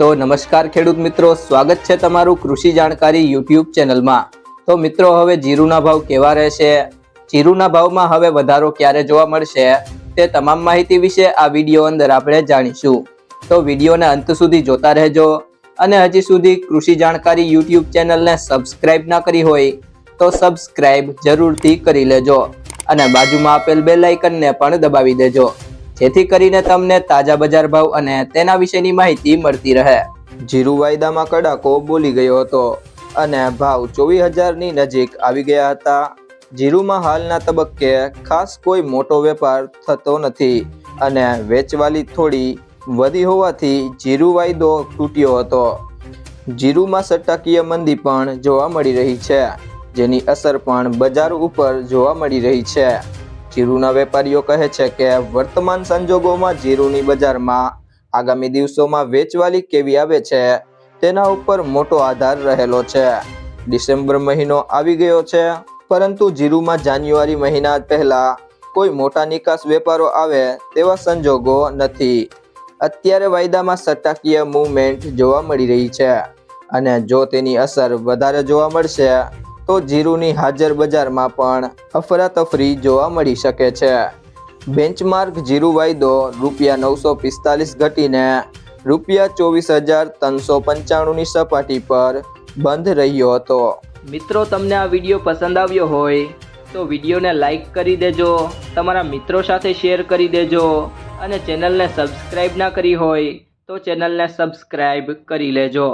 તો નમસ્કાર ખેડૂત મિત્રો, સ્વાગત છે તમારું કૃષિ જાણકારી યુટ્યુબ ચેનલમાં. તો મિત્રો, હવે જીરુના ભાવ કેવા રહેશે? જીરુના ભાવમાં હવે વધારો ક્યારે જોવા મળશે? તે તમામ માહિતી વિશે આ વીડિયો અંદર આપણે જાણીશું. તો વિડીયોને અંત સુધી જોતા રહેજો અને હજી સુધી કૃષિ જાણકારી યુટ્યુબ ચેનલને સબસ્ક્રાઇબ ના કરી હોય તો સબસ્ક્રાઇબ જરૂરથી કરી લેજો અને બાજુમાં આપેલ બે લાઇકનને પણ દબાવી દેજો. જેથી કરીને તમને તાજા બજાર ભાવ અને તેના વિશેની માહિતી મળતી રહે. જીરુ વાયદામાં કડાકો બોલી ગયો હતો અને ભાવ ચોવીસ હજારની નજીક આવી ગયા હતા. જીરુમાં હાલના તબક્કે ખાસ કોઈ મોટો વેપાર થતો નથી અને વેચવાલી થોડી વધી હોવાથી જીરુ વાયદો તૂટ્યો હતો. જીરુમાં સટ્ટાકીય મંદી પણ જોવા મળી રહી છે, જેની અસર પણ બજાર ઉપર જોવા મળી રહી છે. જીરુના વેપારીઓ કહે છે કે વર્તમાન સંજોગોમાં જીરુની બજારમાં આગામી દિવસોમાં વેચવાલી કેવી આવે છે તેના ઉપર મોટો આધાર રહેલો છે. ડિસેમ્બર મહિનો આવી ગયો છે, પરંતુ જીરુમાં જાન્યુઆરી મહિના પહેલા કોઈ મોટા નિકાસ વેપારો આવે તેવા સંજોગો નથી. અત્યારે વાયદામાં સટ્ટાકીય મૂવમેન્ટ જોવા મળી રહી છે અને જો તેની અસર વધારે જોવા મળશે તો જીરુની હાજર બજારમાં પણ અફરાતફરી જોવા મળી શકે છે. બેન્ચમાર્ક જીરુ વાયદો રૂપિયા નવસો પિસ્તાલીસ ઘટીને રૂપિયા ચોવીસ હજાર ત્રણસો પંચાણુંની સપાટી પર બંધ રહ્યો હતો. મિત્રો, તમને આ વીડિયો પસંદ આવ્યો હોય તો વિડીયોને લાઈક કરી દેજો, તમારા મિત્રો સાથે શેર કરી દેજો અને ચેનલને સબસ્ક્રાઈબ ના કરી હોય તો ચેનલને સબસ્ક્રાઈબ કરી લેજો.